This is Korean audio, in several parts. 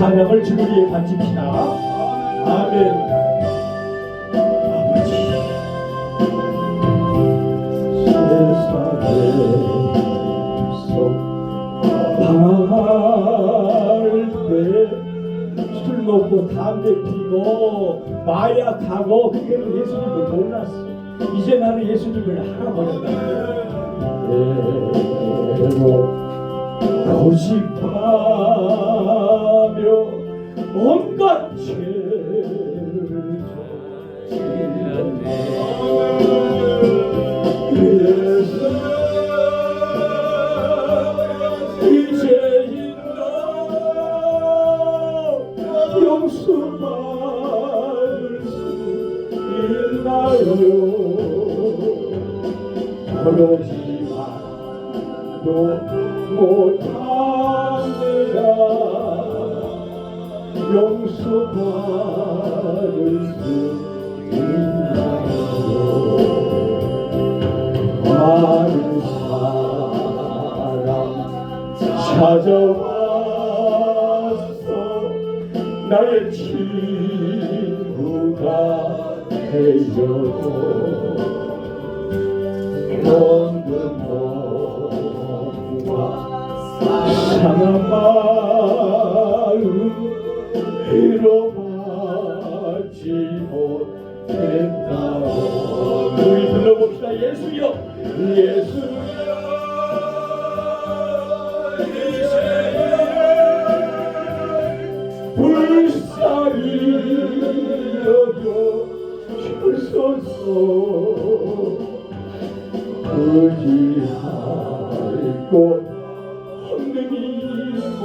찬양을 위해 바칩시다. 아멘. 술 먹고 담배 피고 마약하고 그때는 예수님을 몰랐어. 이제 나는 예수님을 알아버렸다. 고집하며 있나요 그러지만 또 못합 용서받을 수 있나요 많은 사람 찾아와서 나의 친구가 없는 놈과 상한 마음 위로받지 못했다고 우리 불러봅시다 예수여 예수여 불쌍히 여겨 주소서 의지할 곳 없는 이곳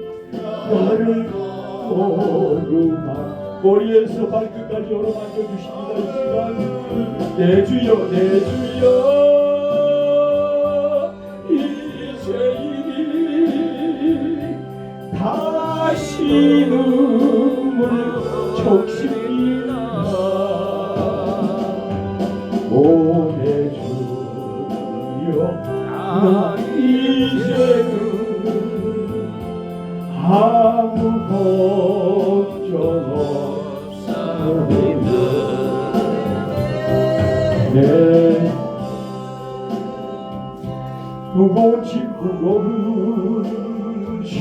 나를 오르막 머리에서 발끝까지 오르막여 주십니다 이 시간. 내 주여 내 주여. 이제이 다시 눈물 적십니다 오내 주여 나 이제는 아무 걱정 없습니다 내 무거운 짐 무거운 짐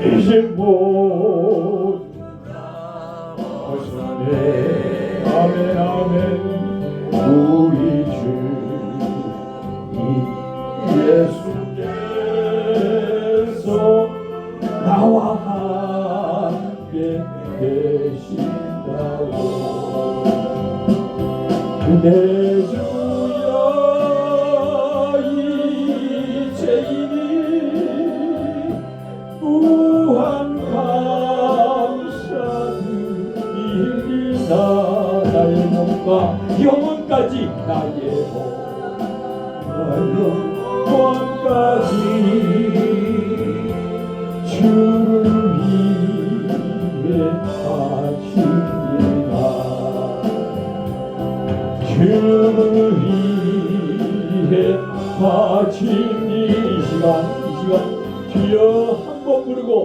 이제 못 벗어내 아멘 아멘. 우리 주 나와 함께 계신다고. 내 주여 이제이니 무한 감사드립니다. 나의 몸과 영혼까지 나의 몸 바칩니다 주를 위해 바친 이 시간 이 시간 주여 한 번 부르고